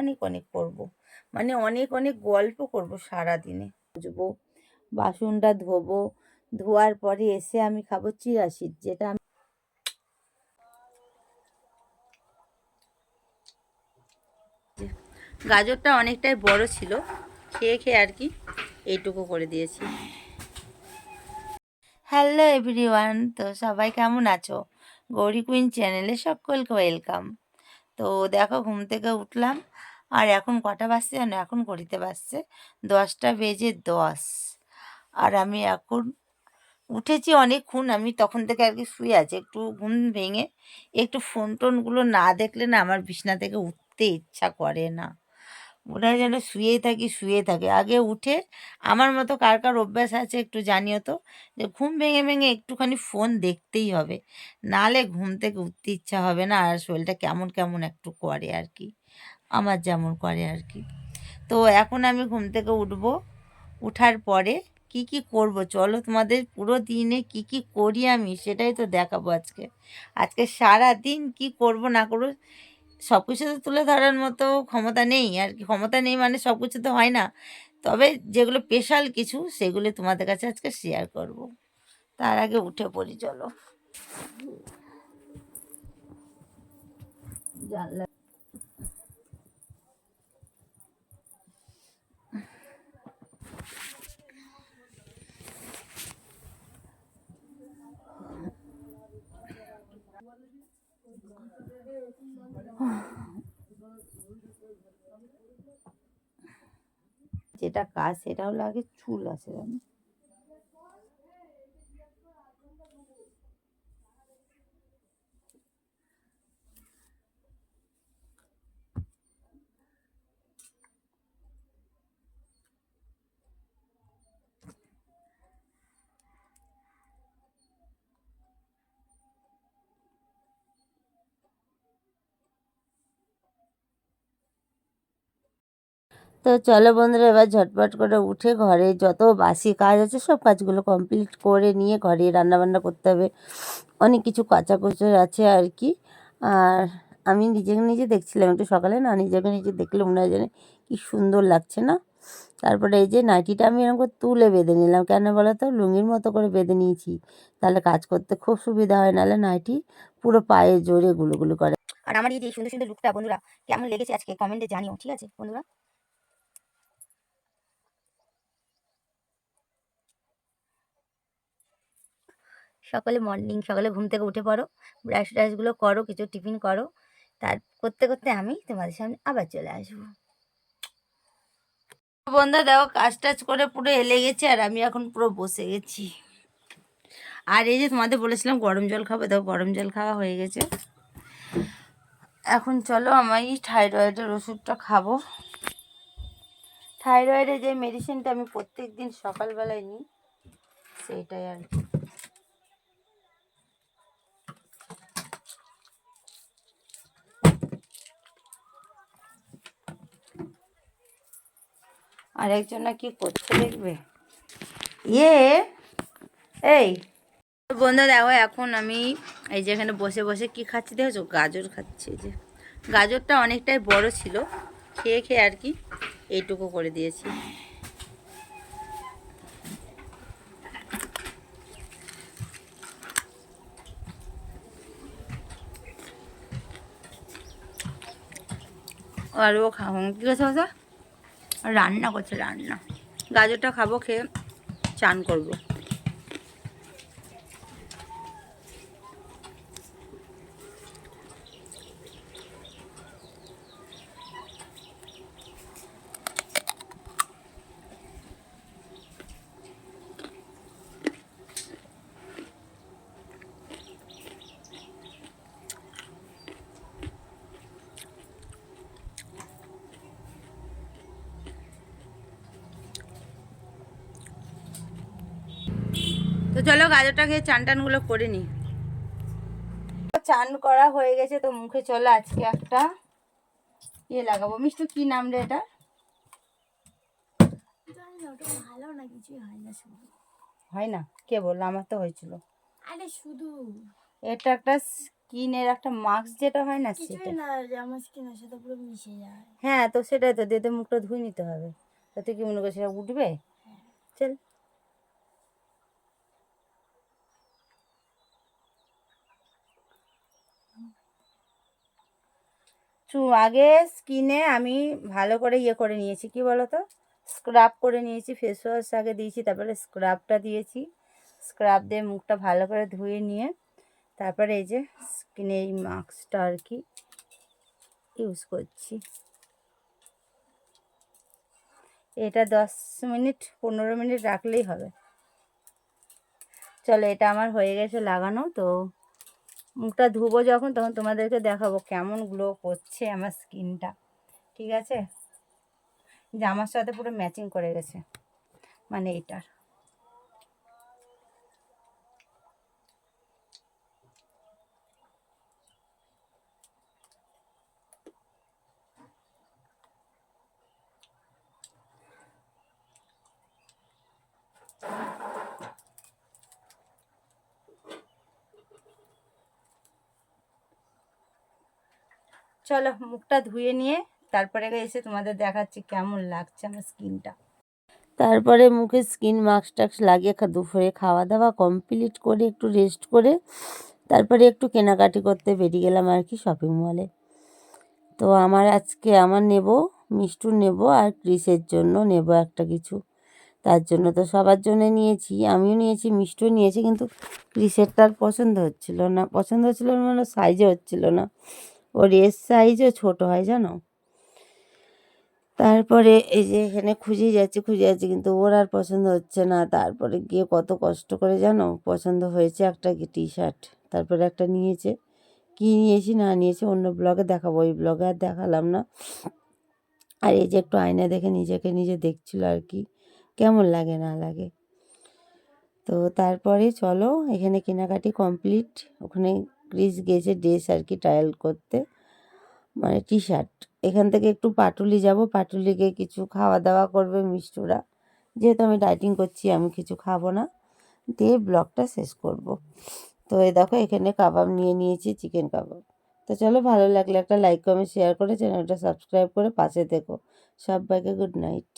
অনেক অনেক করব। মানে অনেক অনেক গল্প করব সারাদিনে। বুঝব বাসনটা ধোবো, ধোয়ার পরে এসে আমি খাব সিড, যেটা আমি গাজরটা অনেকটাই বড় ছিল, খেয়ে খেয়ে আর কি এইটুকু করে দিয়েছি। হ্যালো এভরিওয়ান তো সবাই কেমন আছো? গৌরী কুইন চ্যানেলে সকলকে ওয়েলকাম তো দেখো ঘুম থেকে উঠলাম। আর এখন কটা বাসছে জানো? এখন ঘড়িতে বাসছে দশটা বেজে দশ। আর আমি এখন উঠেছি অনেকক্ষণ। আমি তখন থেকে আর কি শুয়ে আছি। একটু ঘুম ভেঙে একটু ফোন টোনগুলো না দেখলে না আমার বিছনা থেকে উঠতে ইচ্ছা করে না। হয় যেন শুয়েই থাকি শুয়ে থাকে। আগে উঠে আমার মতো কার কার অভ্যাস আছে একটু জানিও তো, যে ঘুম ভেঙে ভেঙে একটুখানি ফোন দেখতেই হবে। নালে ঘুম থেকে উঠতে ইচ্ছা হবে না আর শরীরটা কেমন কেমন একটু করে আর কি। আমার যেমন করে আর কি। তো এখন আমি ঘুম থেকে উঠবো, উঠার পরে কি কি করব? চলো তোমাদের পুরো দিনে কি কি করি আমি সেটাই তো দেখাবো আজকে। আজকে সারা দিন কি করব না করব সব কিছু তো তুলে ধরার মতো ক্ষমতা নেই, আর কি ক্ষমতা নেই মানে সব কিছু তো হয় না। তবে যেগুলো স্পেশাল কিছু, সেগুলো তোমাদের কাছে আজকে শেয়ার করব। তার আগে উঠে পড়ি, চলো। জানলা যেটা কাজ সেটা হলো আগে চুল আছে জানো? তো চলো বন্ধুরা, এবার ঝটপট করে উঠে ঘরে যত বাসি কাজ আছে, সব কাজগুলো কমপ্লিট করে নিয়ে ঘরে রান্নাবান্না করতে হবে। অনেক কিছু কাঁচা কোচর আছে আর কি। আর আমি নিজেকে নিজে দেখছিলাম, একটু সকালে না নিজেকে নিজে দেখলে মনে হয় যেন কি সুন্দর লাগছে না? তারপরে এই যে নাইটিটা আমি এরকম করে তুলে বেঁধে নিলাম। কেন বলো তো? লুঙ্গির মতো করে বেঁধে নিয়েছি। তাহলে কাজ করতে খুব সুবিধা হয়, নাহলে নাইটি পুরো পায়ে জোরে গুলো করে। আর আমার এই যে সুন্দর সুন্দর লুকটা বন্ধুরা, কেমন লেগেছে আজকে? কমেন্টে জানিও, ঠিক আছে বন্ধুরা? সকালে মর্নিং সকালে ঘুম থেকে উঠে পড়ো ব্রাশ ট্রাশগুলো করো, কিছু টিফিন করো। তার, করতে করতে আমি তোমাদের সামনে আবার চলে আসব। বন্ধা দেখো, কাজ টাজ করে পুরো এলে গেছে আর আমি এখন পুরো বসে গেছি। আর এই যে তোমাদের বলেছিলাম গরম জল খাব, দেখো গরম জল খাওয়া হয়ে গেছে। এখন চলো আমার এই থাইরয়েডের ওষুধটা খাব। থাইরয়েডের যে মেডিসিনটা আমি প্রত্যেক দিন সকালবেলায় নিই, সেইটাই আর কি। আর একজন কি করছে দেখবে। ইয়ে এই। বন্ধু দেখো, এখন আমি এই যে এখানে বসে বসে কি খাচ্ছি দেখেছ? গাজর খাচ্ছি যে। গাজরটা অনেকটাই বড় ছিল, খেয়ে খেয়ে আর কি এইটুকু করে দিয়েছি। আর ও খাব কী ওটা রান্না করছে রান্না। গাজরটা খাব খেয়ে চান করব। তো চলো গাজরটা খেয়ে চান টানগুলো করে নিই চান করা হয়ে গেছে তো মুখে চলো আজকে একটা। ইয়ে লাগাবো। মিষ্টি কি নাম রে এটা? না ভালো না কিছুই হয় না শুধু। হয় না? কে বলল? আমার তো হয়েছিল। আরে শুধু। এটা একটা স্কিনের একটা মাস্ক যেটা হয় না সেটা। না আমার স্কিনের সাথে পুরো মিশে যায়। হ্যাঁ তো সেটাই তো দিয়ে মুখটা ধুয়ে নিতে হবে। তা তুই কি মনে করছিস সেটা উঠবে? চল। চু আগে স্কিনে আমি ভালো করে ইয়ে করে নিয়েছি, কি বলো তো স্ক্রাব করে নিয়েছি ফেস ওয়াশ আগে দিয়েছি, তারপরে স্ক্রাবটা দিয়েছি। স্ক্রাব দিয়ে মুখটা ভালো করে ধুয়ে নিয়ে, তারপরে এই যে স্কিনে এই মাস্কটা আর কি ইউজ করছি। এটা দশ মিনিট, পনেরো মিনিট রাখলেই হবে। চলো, এটা আমার হয়ে গেছে লাগানো, তো মুখটা ধুবো যখন, তখন তোমাদেরকে দেখাবো কেমন গ্লো করছে আমার স্কিনটা ঠিক আছে? জামার সাথে পুরো ম্যাচিং করে গেছে। মানে এটার। চলো মুখটা ধুয়ে নিয়ে তারপরে এসে তোমাদের দেখাচ্ছি কেমন লাগছে আমার স্কিনটা। তারপরে মুখে স্কিন মাস্ক টাক্স লাগিয়ে দুপুরে খাওয়া দাওয়া কমপ্লিট করে একটু রেস্ট করে তারপরে একটু কেনাকাটি করতে বেরিয়ে গেলাম আর কি শপিং মলে তো আমার আজকে আমার নেব, মিষ্টু নেব আর ক্রিসের জন্য নেব একটা কিছু। তার জন্য তো সবার জন্য নিয়েছি, আমিও নিয়েছি মিষ্টু নিয়েছি, কিন্তু ক্রিসের তার পছন্দ হচ্ছিল না। পছন্দ হচ্ছিল না মানে সাইজে হচ্ছিল না। ওর এস সাইজও ছোটো হয়, জানো? তারপরে এই যে এখানে খুঁজে যাচ্ছে, খুঁজে যাচ্ছি, কিন্তু ওর আর পছন্দ হচ্ছে না। তারপরে গিয়ে কত কষ্ট করে, জানো? পছন্দ হয়েছে একটা টি শার্ট তারপরে একটা নিয়েছে। কী নিয়েছি না নিয়েছি অন্য ব্লগে দেখাবো। ওই ব্লগে আর দেখালাম না। আর এই যে একটু আয়না দেখে নিজেকে নিজে দেখছিল আর কি। কেমন লাগে, না লাগে? তো তারপরে চলো, এখানে কেনাকাটি কমপ্লিট ওখানে ক্রিস গেছে ড্রেস আর কি ট্রায়াল করতে মানে টি শার্ট এখান থেকে একটু পাটুলি যাব, পাটুলি গিয়ে কিছু খাওয়া দাওয়া করবে মিষ্টুরা। যেহেতু আমি ডাইটিং করছি, আমি কিছু খাব না। দিয়ে ব্লগটা শেষ করব। তো এই দেখো, এখানে কাবাব নিয়ে নিয়েছি, চিকেন কাবাব। তো চলো, ভালো লাগলে একটা লাইক কমেন্ট শেয়ার করে চ্যানেলটা সাবস্ক্রাইব করে পাশে থেকো। সবাইকে গুড নাইট